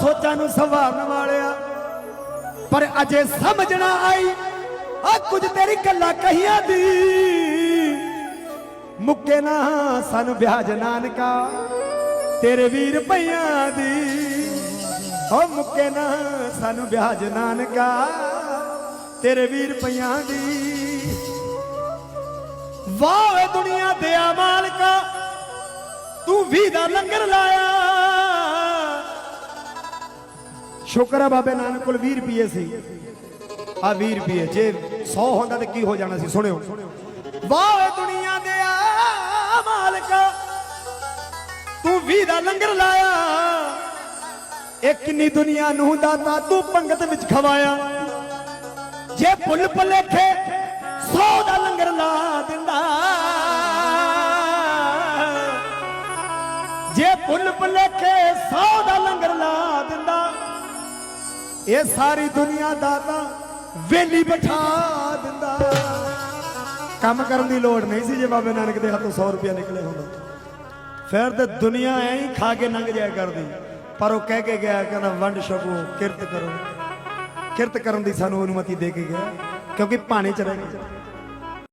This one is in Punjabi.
ਸੋਚਾਂ ਨੂੰ ਸੰਭਾਲਣ ਵਾਲਿਆ। ਪਰ ਅਜੇ ਸਮਝ ਨਾ ਆਈ, ਆ ਕੁਝ ਤੇਰੀ ਗੱਲਾਂ ਕਹੀਆਂ ਦੀ। ਮੁੱਕੇ ਨਾ, ਸਾਨੂੰ ਵਿਆਜ ਨਾਨਕਾ, ਤੇਰੇ ਵੀਰ ਪਈਆਂ ਦੀ। ਹੋ ਮੁੱਕੇ ਨਾ, ਸਾਨੂੰ ਵਿਆਜ ਨਾਨਕਾ, ਤੇਰੇ ਵੀਰ ਪਈਆਂ ਦੀ। ਵਾਹ ਏ ਦੁਨੀਆ ਦੇ ਆ ਮਾਲਕਾ, ਤੂੰ ਵੀ ਦਾ ਲੰਗਰ ਲਾਇਆ। ਸ਼ੁਕਰ ਆ ਬਾਬੇ ਨਾਨਕ ਕੋਲ 20 ਰੁਪਏ ਸੀ। ਆ 20 ਰੁਪਏ, ਜੇ 100 ਹੁੰਦਾ ਤੇ ਕੀ ਹੋ ਜਾਣਾ ਸੀ, ਸੁਣਿਓ। ਵਾਹ ਏ ਦੁਨੀਆ ਦੇ ਆ ਮਾਲਕਾ, ਤੂੰ ਵੀ ਦਾ ਲੰਗਰ ਲਾਇਆ। ਇਹ ਕਿੰਨੀ ਦੁਨੀਆ ਨੂੰ ਦਾਤਾ ਤੂੰ ਪੰਗਤ ਵਿੱਚ ਖਵਾਇਆ। ਜੇ ਭੁੱਲ ਭੁਲੇਖੇ 100 ਦਾ ਲੰਗਰ ਲਾ ਦਿੰਦਾ। ਜੇ ਭੁੱਲ ਭੁਲੇਖੇ 100 ਇਹ ਸਾਰੀ ਦੁਨੀਆ ਦਾ ਤਾਂ ਵੇਲੀ ਬਿਠਾ ਦਿੰਦਾ। ਕੰਮ ਕਰਨ ਦੀ ਲੋੜ ਨਹੀਂ ਸੀ ਜੇ ਬਾਬੇ ਨਾਨਕ ਦੇ ਹੱਥੋਂ 100 ਰੁਪਇਆ ਨਿਕਲੇ ਹੁੰਦਾ ਫਿਰ ਤੇ ਦੁਨੀਆ ਐਂ ਹੀ ਖਾ ਕੇ ਲੰਘ ਜਾਇਆ ਕਰਦੀ। ਪਰ ਉਹ ਕਹਿ ਕੇ ਗਿਆ, ਕਹਿੰਦਾ, ਵੰਡ ਛਕੋ ਕਿਰਤ ਕਰੋ। ਕਿਰਤ ਕਰਨ ਦੀ ਸਾਨੂੰ ਅਨੁਮਤੀ ਦੇ ਕੇ ਗਿਆ, ਕਿਉਂਕਿ ਭਾਣੇ ਚ ਰਹਿ ਗਏ